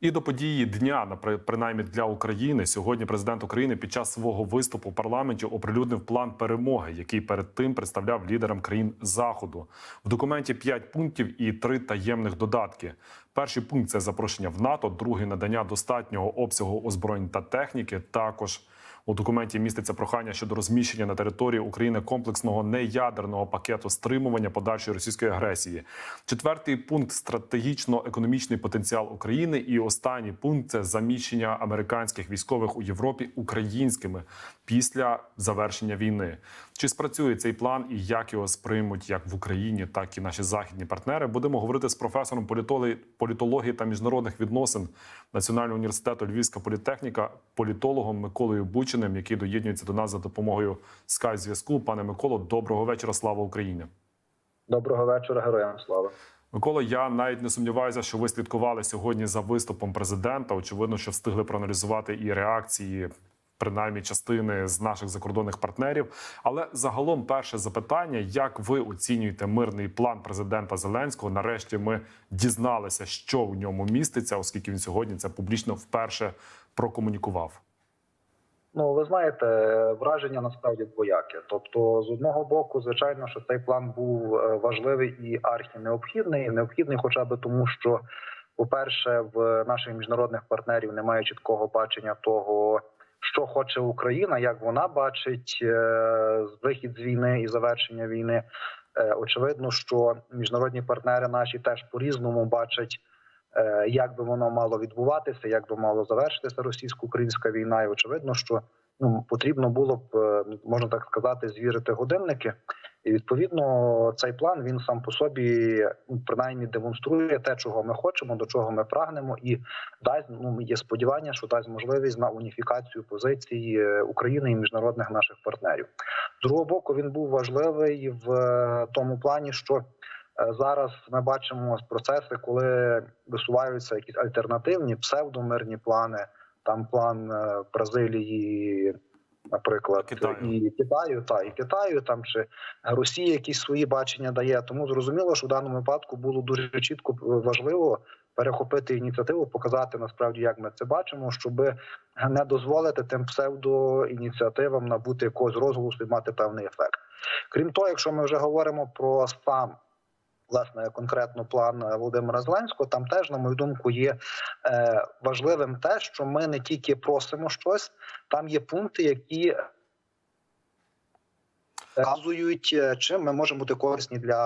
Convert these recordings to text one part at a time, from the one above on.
І до події дня, принаймні для України, сьогодні президент України під час свого виступу в парламенті оприлюднив план перемоги, який перед тим представляв лідерам країн заходу. В документі 5 пунктів і 3 таємних додатки. Перший пункт це запрошення в НАТО, другий надання достатнього обсягу озброєнь та техніки. Також у документі міститься прохання щодо розміщення на території України комплексного неядерного пакету стримування подальшої російської агресії. Четвертий пункт стратегічно-економічний потенціал України. І останній пункт це заміщення американських військових у Європі українськими після завершення війни. Чи спрацює цей план і як його сприймуть як в Україні, так і наші західні партнери? Будемо говорити з професором політології, та міжнародних відносин Національного університету Львівська політехніка, політологом Миколою Бучиним, який доєднується до нас за допомогою скайп зв'язку. Пане Миколо, доброго вечора. Слава Україні! Доброго вечора, героям слава. Микола, я навіть не сумніваюся, що ви слідкували сьогодні за виступом президента. Очевидно, що встигли проаналізувати і реакції, принаймні частини з наших закордонних партнерів. Але загалом, перше запитання: як ви оцінюєте мирний план президента Зеленського? Нарешті ми дізналися, що в ньому міститься, оскільки він сьогодні це публічно вперше прокомунікував. Ну ви знаєте, враження насправді двояке. Тобто, з одного боку, звичайно, що цей план був е, важливий і архінеобхідний. Необхідний, хоча б тому, що, по-перше, в наших міжнародних партнерів немає чіткого бачення того, що хоче Україна, як вона бачить е, вихід з війни і завершення війни. Е, Очевидно, що міжнародні партнери наші теж по різному бачать. е, Як би воно мало відбуватися, як би мало завершитися російсько-українська війна, і очевидно, що ну потрібно було б можна так сказати, звірити годинники. І відповідно цей план він сам по собі ну, принаймні демонструє те, чого ми хочемо, до чого ми прагнемо, і дасть ну є сподівання, що дасть можливість на уніфікацію позицій е, України і міжнародних наших партнерів. З другого боку, він був важливий в е, тому плані, що е, зараз ми бачимо процеси, коли висуваються якісь альтернативні псевдомирні плани. Там план Бразилії, наприклад, Китаю. і Китаю, та і Китаю, там чи Росія якісь свої бачення дає. Тому зрозуміло, що в даному випадку було дуже чітко е, важливо перехопити ініціативу, показати насправді, як ми це бачимо, щоб не дозволити тим псевдоініціативам набути якогось розголосу і мати певний ефект. Крім того, якщо ми вже говоримо про сам власне конкретно план е, Володимира Зеленського, там теж, на мою думку, є е, важливим те, що ми не тільки просимо щось, там є пункти, які вказують, е, чим ми можемо бути корисні для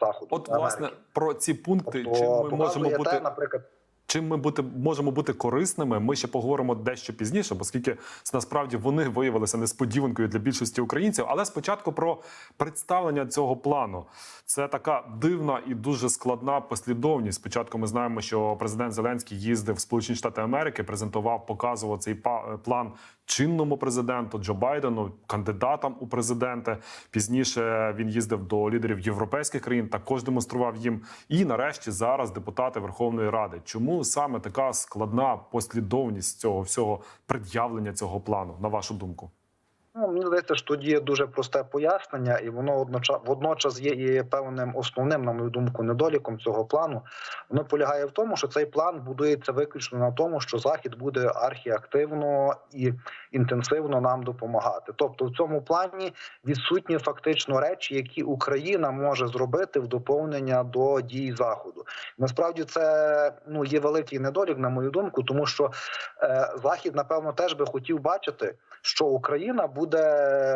заходу. От для власне Америки. про ці пункти, Тобто, чим ми можемо бути те, наприклад. Чим ми бути можемо бути корисними, ми ще поговоримо дещо пізніше, оскільки насправді вони виявилися несподіванкою для більшості українців. Але спочатку про представлення цього плану. Це така дивна і дуже складна послідовність. Спочатку ми знаємо, що президент Зеленський їздив в Сполучені Штати Америки, презентував, показував цей па- план чинному президенту Джо Байдену, кандидатам у президенти. Пізніше він їздив до лідерів європейських країн, також демонстрував їм. І нарешті зараз депутати Верховної Ради. Чому саме така складна послідовність цього всього пред'явлення цього плану, на вашу думку? Ну, мені здається, що тут є дуже просте пояснення, і воно одноча- водночас є і певним основним, на мою думку, недоліком цього плану. Воно полягає в тому, що цей план будується виключно на тому, що Захід буде архіактивно і інтенсивно нам допомагати. Тобто, в цьому плані відсутні фактично речі, які Україна може зробити в доповнення до дій заходу. Насправді це ну є великий недолік, на мою думку, тому що е, Захід, напевно, теж би хотів бачити, що Україна буде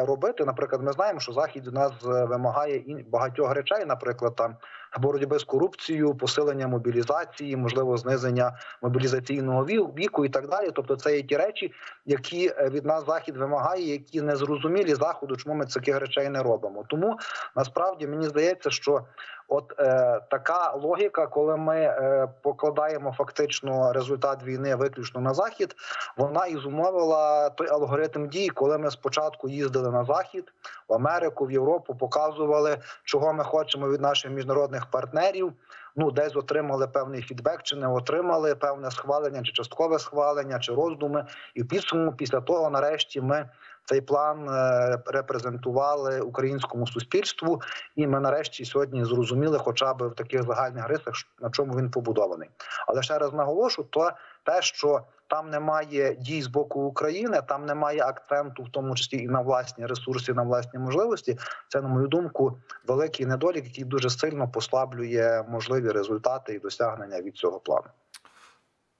робити. Наприклад, ми знаємо, що Захід у нас е, вимагає багатьох речей, наприклад, там боротьби з корупцією, посилення мобілізації, можливо, знизення мобілізаційного ві- віку і так далі. Тобто, це є ті речі, які е, від нас захід вимагає, які не зрозумілі заходу, чому ми таких речей не робимо. Тому насправді мені здається, що от е, така логіка, коли ми е, покладаємо фактично результат війни виключно на захід, вона і зумовила той алгоритм дій, коли ми спочатку їздили на захід в Америку, в Європу, показували, чого ми хочемо від наших міжнародних партнерів. ну десь отримали певний фідбек, чи не отримали певне схвалення, чи часткове схвалення, чи роздуми. І в підсумку, після того, нарешті, ми цей план е, репрезентували українському суспільству, і ми нарешті сьогодні зрозуміли, хоча б в таких загальних рисах, на чому він побудований. Але ще раз наголошу, то те, що там немає дій з боку України, там немає акценту, в тому числі і на власні ресурси, на власні можливості. Це, на мою думку, великий недолік, який дуже сильно послаблює можливі результати і досягнення від цього плану.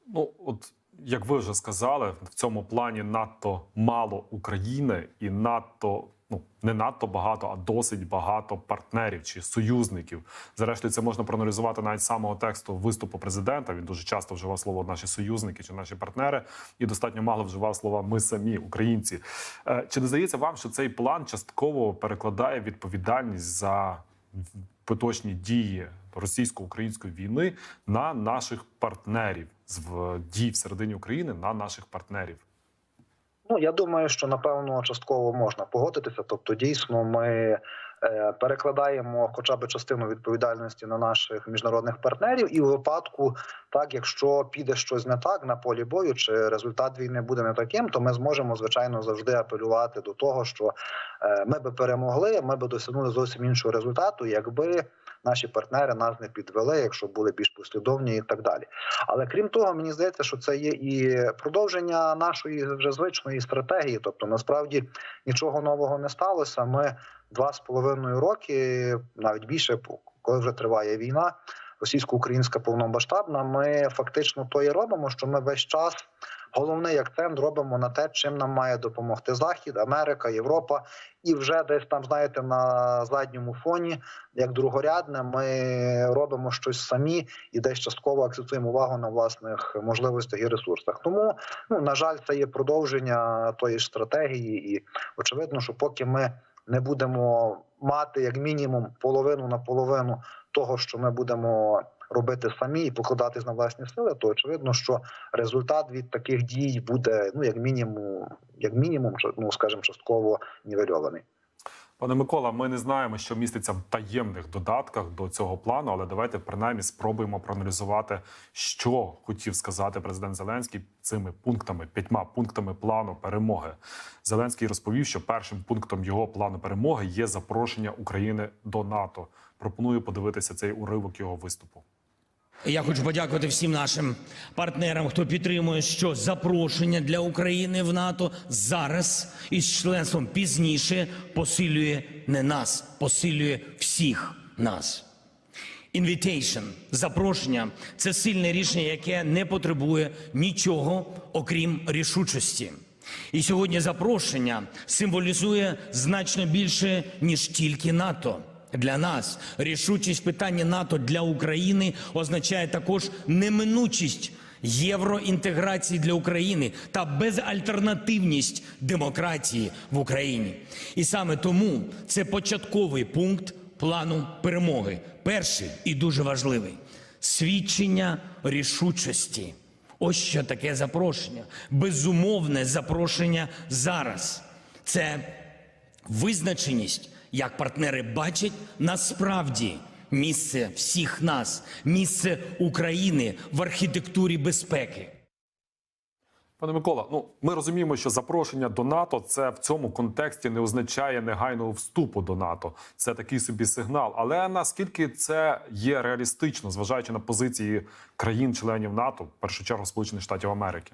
Ну, от як ви вже сказали, в цьому плані надто мало України і надто. Ну, не надто багато, а досить багато партнерів чи союзників. Зрештою, це можна проаналізувати навіть самого тексту виступу президента. Він дуже часто вживав слово наші союзники чи наші партнери, і достатньо мало вживав слова ми самі, українці. Е, Чи не здається вам, що цей план частково перекладає відповідальність за поточні дії російсько-української війни на наших партнерів дій всередині України на наших партнерів? Ну я думаю, що напевно частково можна погодитися. Тобто, дійсно, ми е, перекладаємо хоча б частину відповідальності на наших міжнародних партнерів, і в випадку, так якщо піде щось не так на полі бою, чи результат війни буде не таким, то ми зможемо звичайно завжди апелювати до того, що е, ми би перемогли, ми би досягнули зовсім іншого результату, якби наші партнери нас не підвели, якщо були більш послідовні і так далі. Але крім того, мені здається, що це є і продовження нашої вже звичної стратегії. Тобто, насправді нічого нового не сталося. Ми два з половиною роки, навіть більше, коли вже триває війна, російсько-українська повномасштабна. Ми фактично то і робимо, що ми весь час. Головний акцент робимо на те, чим нам має допомогти Захід, Америка, Європа, і вже десь там, знаєте, на задньому фоні, як другорядне, ми робимо щось самі і десь частково акцентуємо увагу на власних можливостях і ресурсах. Тому, ну на жаль, це є продовження тої ж стратегії, і очевидно, що поки ми не будемо мати як мінімум половину на половину того, що ми будемо робити самі і покладатись на власні сили, то очевидно, що результат від таких дій буде ну як мінімум, як мінімум, ну скажімо, частково нівельований. Пане Микола, ми не знаємо, що міститься в таємних додатках до цього плану, але давайте принаймні спробуємо проаналізувати, що хотів сказати президент Зеленський цими пунктами, п'ятьма пунктами плану перемоги. Зеленський розповів, що першим пунктом його плану перемоги є запрошення України до НАТО. Пропоную подивитися цей уривок його виступу. Я хочу подякувати всім нашим партнерам, хто підтримує, що запрошення для України в НАТО зараз із членством пізніше посилює не нас, посилює всіх нас. Invitation, запрошення це сильне рішення, яке не потребує нічого, окрім рішучості. І сьогодні запрошення символізує значно більше, ніж тільки НАТО. Для нас рішучість питання НАТО для України означає також неминучість євроінтеграції для України та безальтернативність демократії в Україні. І саме тому це початковий пункт плану перемоги. Перший і дуже важливий свідчення рішучості. Ось що таке запрошення. Безумовне запрошення зараз. Це визначеність, як партнери бачать насправді місце всіх нас, місце України в архітектурі безпеки. Пане Микола, ну ми розуміємо, що запрошення до НАТО це в цьому контексті не означає негайного вступу до НАТО. Це такий собі сигнал. Але наскільки це є реалістично, зважаючи на позиції країн-членів НАТО, в першу чергу Сполучених Штатів Америки?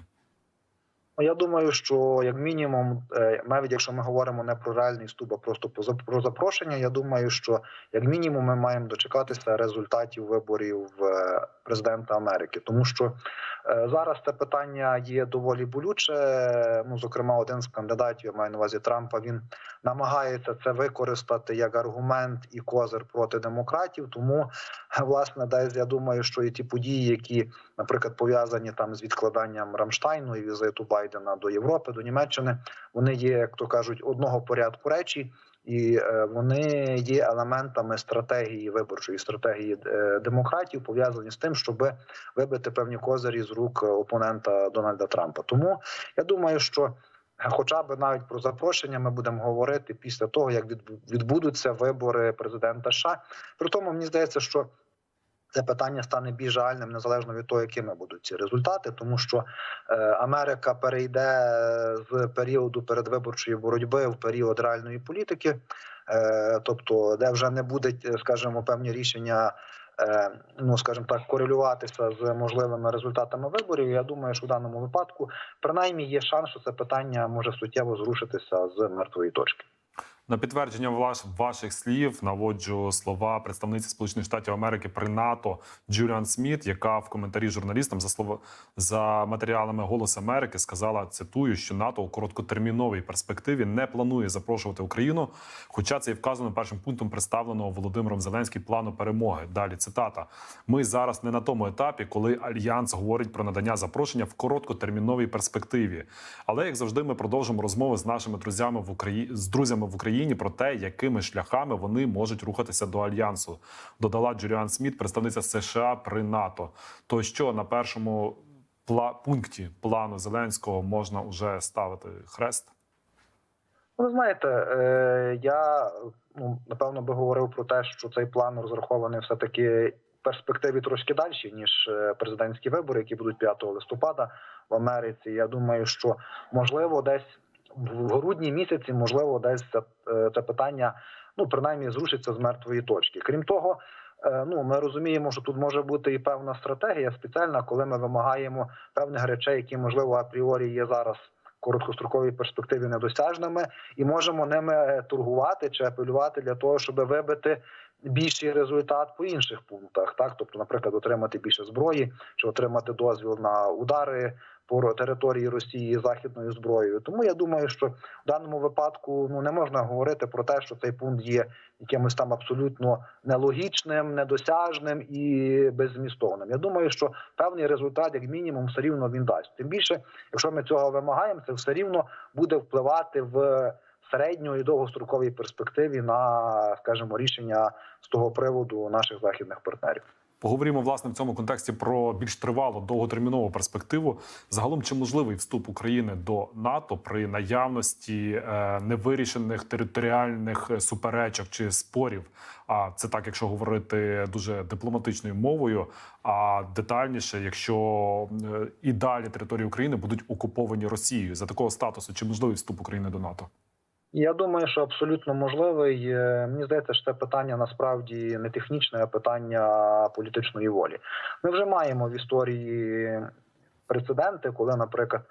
Ну, Я думаю, що як мінімум, е, навіть якщо ми говоримо не про реальний вступ, а просто про запрошення, я думаю, що як мінімум ми маємо дочекатися результатів виборів е, президента Америки, тому що е, зараз це питання є доволі болюче. Ну, зокрема, один з кандидатів, я маю на увазі Трампа, він намагається це використати як аргумент і козир проти демократів. Тому власне, десь я думаю, що і ті події, які, наприклад, пов'язані там з відкладанням Рамштайну і візиту Байдена до Європи, до Німеччини, вони є, як то кажуть, одного порядку речі. І е, вони є елементами стратегії виборчої стратегії е, демократів, пов'язані з тим, щоб вибити певні козирі з рук опонента Дональда Трампа. Тому я думаю, що хоча б навіть про запрошення ми будемо говорити після того, як відбудуться вибори президента США. При тому мені здається, що це питання стане більш реальним незалежно від того, якими будуть ці результати, тому що е, Америка перейде з періоду передвиборчої боротьби в період реальної політики, е, тобто де вже не будуть, скажімо, певні рішення. е, Ну, скажімо так, корелюватися з можливими результатами виборів. Я думаю, що в даному випадку принаймні є шанс, що це питання може суттєво зрушитися з мертвої точки. На підтвердження ваш, ваших слів наводжу слова представниці Сполучених Штатів Америки при НАТО Джуліан Сміт, яка в коментарі журналістам за слово за матеріалами Голос Америки сказала: цитую, що НАТО у короткотерміновій перспективі не планує запрошувати Україну. Хоча це і вказано першим пунктом представленого Володимиром Зеленським плану перемоги. Далі цитата: ми зараз не на тому етапі, коли альянс говорить про надання запрошення в короткотерміновій перспективі. Але як завжди, ми продовжимо розмови з нашими друзями в Україні з друзями в Україні про те, якими шляхами вони можуть рухатися до альянсу. Додала Джуліан Сміт, представниця США при НАТО. То що на першому пункті плану Зеленського можна вже ставити хрест? Ну, Ви знаєте, е, я ну напевно би говорив про те, що цей план розрахований все таки перспективі трошки далі, ніж е, президентські вибори, які будуть 5 листопада в Америці. Я думаю, що можливо десь в грудні місяці, можливо, десь це, е, це питання ну принаймні зрушиться з мертвої точки. Крім того. е, Ну, ми розуміємо, що тут може бути і певна стратегія спеціальна, коли ми вимагаємо певних речей, які можливо апріорі є зараз короткостроковій перспективі недосяжними, і можемо ними торгувати чи апелювати для того, щоб вибити більший результат по інших пунктах. Так, тобто, наприклад, отримати більше зброї, чи отримати дозвіл на удари по території Росії західною зброєю. Тому я думаю, що в даному випадку ну не можна говорити про те, що цей пункт є якимось там абсолютно нелогічним, недосяжним і беззмістовним. Я думаю, що певний результат, як мінімум, все рівно він дасть. Тим більше, якщо ми цього вимагаємо, це все рівно буде впливати в середньо і довгостроковій перспективі на, скажімо, рішення з того приводу наших західних партнерів. Поговоримо власне в цьому контексті про більш тривалу довготермінову перспективу. Загалом, чи можливий вступ України до НАТО при наявності е, невирішених територіальних суперечок чи спорів? А це так, якщо говорити дуже дипломатичною мовою. А детальніше, якщо е, і далі території України будуть окуповані Росією за такого статусу, чи можливий вступ України до НАТО? Я думаю, що абсолютно можливий. Е, Мені здається, що це питання насправді не технічне, а питання політичної волі. Ми вже маємо в історії прецеденти, коли, наприклад,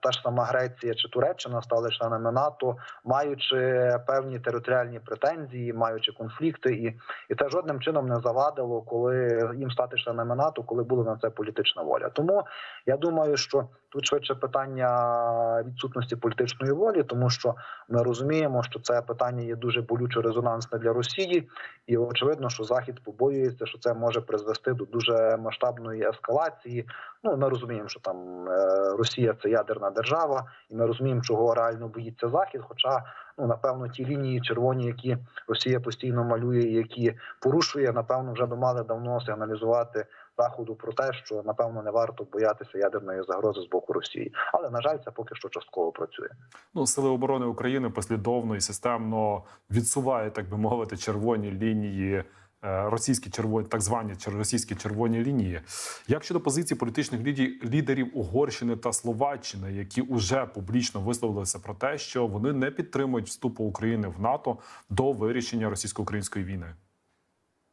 та ж сама Греція чи Туреччина стали членами НАТО, маючи певні територіальні претензії, маючи конфлікти, і, і це жодним чином не завадило, коли їм стати членами НАТО, коли була на це політична воля. Тому я думаю, що тут швидше питання відсутності політичної волі, тому що ми розуміємо, що це питання є дуже болюче резонансне для Росії, і очевидно, що Захід побоюється, що це може призвести до дуже масштабної ескалації. Ну ми розуміємо, що там е, Росія це ядерна держава, і ми розуміємо, чого реально боїться Захід. Хоча ну напевно ті лінії червоні, які Росія постійно малює, які порушує, напевно, вже би мали давно сигналізувати заходу про те, що напевно не варто боятися ядерної загрози з боку Росії. Але на жаль, це поки що частково працює. Ну, сили оборони України послідовно і системно відсувають, так би мовити, червоні лінії. Е, Російські червоні, так звані російські червоні лінії. Як щодо позиції політичних лідерів Угорщини та Словаччини, які вже публічно висловилися про те, що вони не підтримують вступу України в НАТО до вирішення російсько-української війни?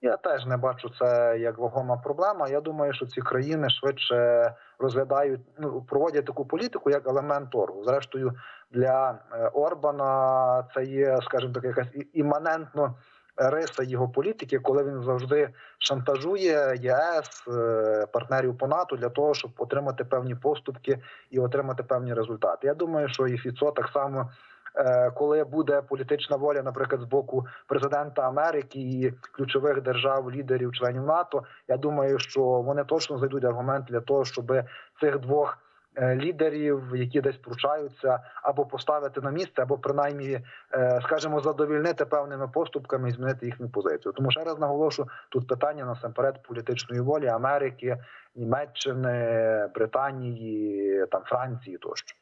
Я теж не бачу це як вагома проблема. Я думаю, що ці країни швидше розглядають, ну проводять таку політику як елемент торгу. Зрештою, для е, Орбана це є, скажімо так, якась іманентно риса його політики, коли він завжди шантажує ЄС е, партнерів по НАТО для того, щоб отримати певні поступки і отримати певні результати. Я думаю, що і Фіцо так само. е, Коли буде політична воля, наприклад, з боку президента Америки і ключових держав, лідерів, членів НАТО, я думаю, що вони точно знайдуть аргумент для того, щоб цих двох лідерів, які десь пручаються, або поставити на місце, або принаймні, е, скажімо, задовільнити певними поступками і змінити їхню позицію. Тому ще раз наголошу, тут питання насамперед політичної волі Америки, Німеччини, Британії, там Франції тощо.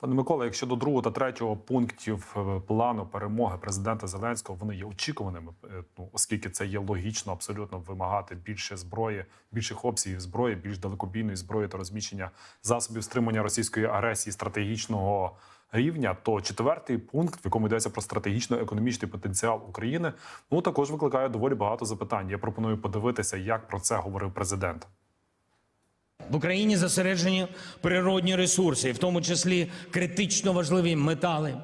Пане Микола, якщо до другого та третього пунктів е, плану перемоги президента Зеленського вони є очікуваними, е, ну оскільки це є логічно абсолютно вимагати більше зброї, більших обсягів зброї, більш далекобійної зброї та розміщення засобів стримання російської агресії стратегічного рівня, то четвертий пункт, в якому йдеться про стратегічно-економічний потенціал України, ну також викликає доволі багато запитань. Я пропоную подивитися, як про це говорив президент. В Україні зосереджені природні ресурси, в тому числі критично важливі метали.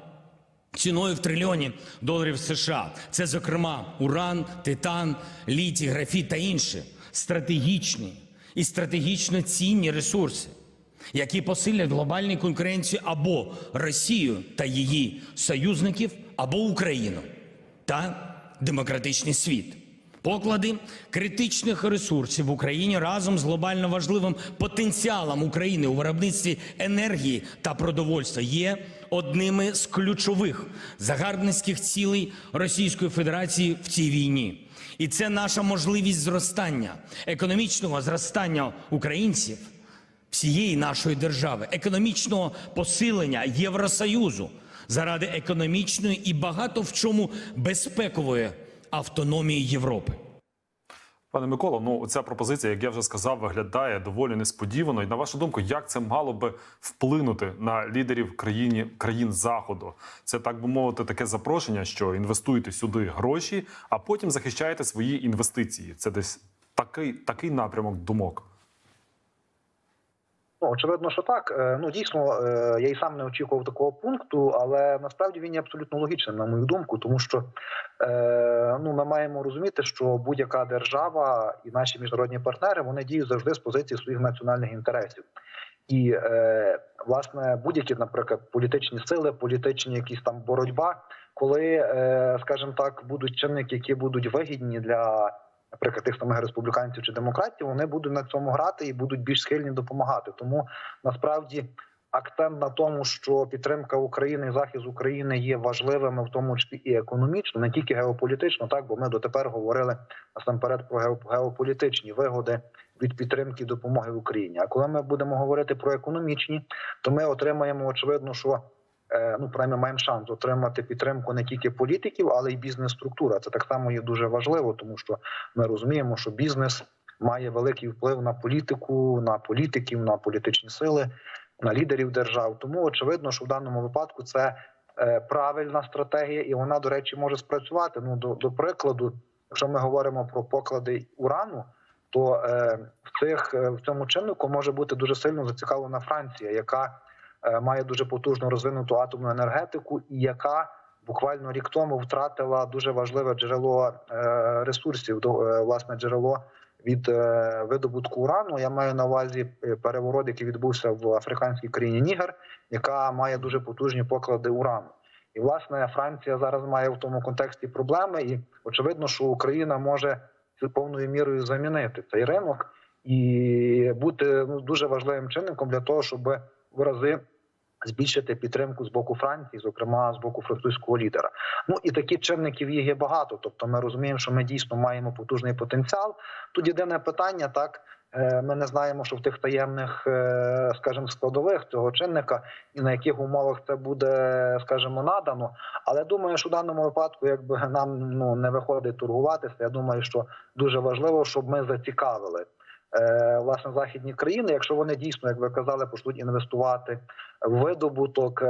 Ціною в трильйоні доларів США. Це, зокрема, уран, титан, літій, графіт та інші стратегічні і стратегічно цінні ресурси, які посилять глобальну конкуренцію або Росію та її союзників, або Україну та демократичний світ. Поклади критичних ресурсів в Україні разом з глобально важливим потенціалом України у виробництві енергії та продовольства є одними з ключових загарбницьких цілей Російської Федерації в цій війні. І це наша можливість зростання, економічного зростання українців, всієї нашої держави, економічного посилення Євросоюзу заради економічної і багато в чому безпекової автономії Європи. Пане Миколо, ну ця пропозиція, як я вже сказав, виглядає доволі несподівано. І на вашу думку, як це мало би вплинути на лідерів країні країн заходу? Це так би мовити, таке запрошення, що інвестуєте сюди гроші, а потім захищаєте свої інвестиції. Це десь такий, такий напрямок думок. Ну, очевидно, що так. Е, Ну дійсно, е, я і сам не очікував такого пункту, але насправді він є абсолютно логічним, на мою думку, тому що е, ну ми маємо розуміти, що будь-яка держава і наші міжнародні партнери вони діють завжди з позиції своїх національних інтересів. І власне будь-які, наприклад, політичні сили, політичні якісь там боротьба, коли, е, скажімо так, будуть чинники, які будуть вигідні для наприклад, тих самих республіканців чи демократів, вони будуть на цьому грати і будуть більш схильні допомагати. Тому насправді акцент на тому, що підтримка України і захист України є важливими, в тому числі і економічно, не тільки геополітично, так бо ми дотепер говорили насамперед про геополітичні вигоди від підтримки допомоги Україні. А коли ми будемо говорити про економічні, то ми отримаємо очевидно, що ну принаймні, маємо шанс отримати підтримку не тільки політиків, але й бізнес-структура. Це так само є дуже важливо, тому що ми розуміємо, що бізнес має великий вплив на політику, на політиків, на політичні сили, на лідерів держав. Тому очевидно, що в даному випадку це е, правильна стратегія, і вона, до речі, може спрацювати. Ну до, до прикладу, якщо ми говоримо про поклади урану. То е, в цих е, в цьому чиннику може бути дуже сильно зацікавлена Франція, яка е, має дуже потужно розвинуту атомну енергетику, і яка буквально рік тому втратила дуже важливе джерело е, ресурсів, е, власне джерело від е, видобутку урану. Я маю на увазі е, переворот, який відбувся в африканській країні Нігер, яка має дуже потужні поклади урану. І власне Франція зараз має в тому контексті проблеми, і очевидно, що Україна може повною мірою замінити цей ринок і бути ну, дуже важливим чинником для того, щоб в рази збільшити підтримку з боку Франції, зокрема з боку французького лідера. Ну і таких чинників їх є багато. Тобто, ми розуміємо, що ми дійсно маємо потужний потенціал. Тут єдине питання, так е, ми не знаємо, що в тих таємних, е, скажімо, складових цього чинника і на яких умовах це буде, скажімо, надано. Але думаю, що в даному випадку, якби нам ну не виходить торгуватися, я думаю, що дуже важливо, щоб ми зацікавили. Е, Власне, західні країни, якщо вони дійсно, як ви казали, почнуть інвестувати в видобуток е,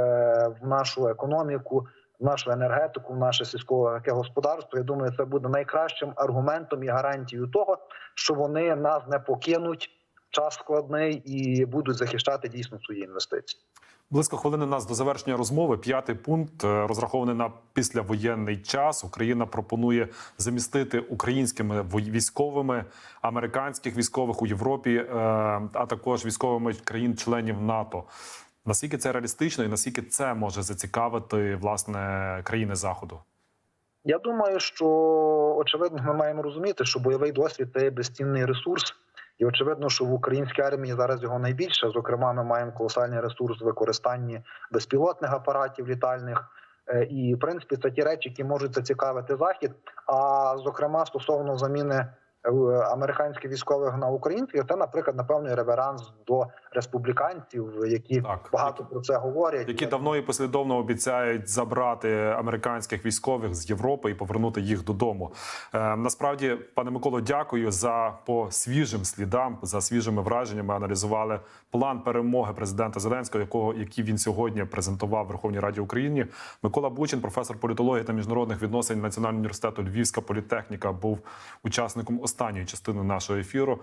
в нашу економіку, в нашу енергетику, в наше сільське господарство, я думаю, це буде найкращим аргументом і гарантією того, що вони нас не покинуть час складний і будуть захищати дійсно свої інвестиції. Близько хвилини нас до завершення розмови. П'ятий пункт е, розрахований на післявоєнний час. Україна пропонує замістити українськими військовими американських військових у Європі, е, а також військовими країн-членів НАТО. Наскільки це реалістично, і наскільки це може зацікавити власне країни заходу? Я думаю, що очевидно, ми маємо розуміти, що бойовий досвід це безцінний ресурс, і очевидно, що в українській армії зараз його найбільше. Зокрема, ми маємо колосальний ресурс в використанні безпілотних апаратів літальних. Е, І в принципі це ті речі, які можуть зацікавити захід. А зокрема, стосовно заміни американських військових на українських, це, наприклад, напевно, реверанс до республіканців, які Так. багато про це говорять. які давно і послідовно обіцяють забрати американських військових з Європи і повернути їх додому. Е, насправді, пане Миколо, дякую за по свіжим слідам, за свіжими враженнями. Аналізували план перемоги президента Зеленського, якого який він сьогодні презентував в Верховній Раді України. Микола Бучин, професор політології та міжнародних відносин Національного університету Львівська політехніка, був учасником останньої частини нашого ефіру.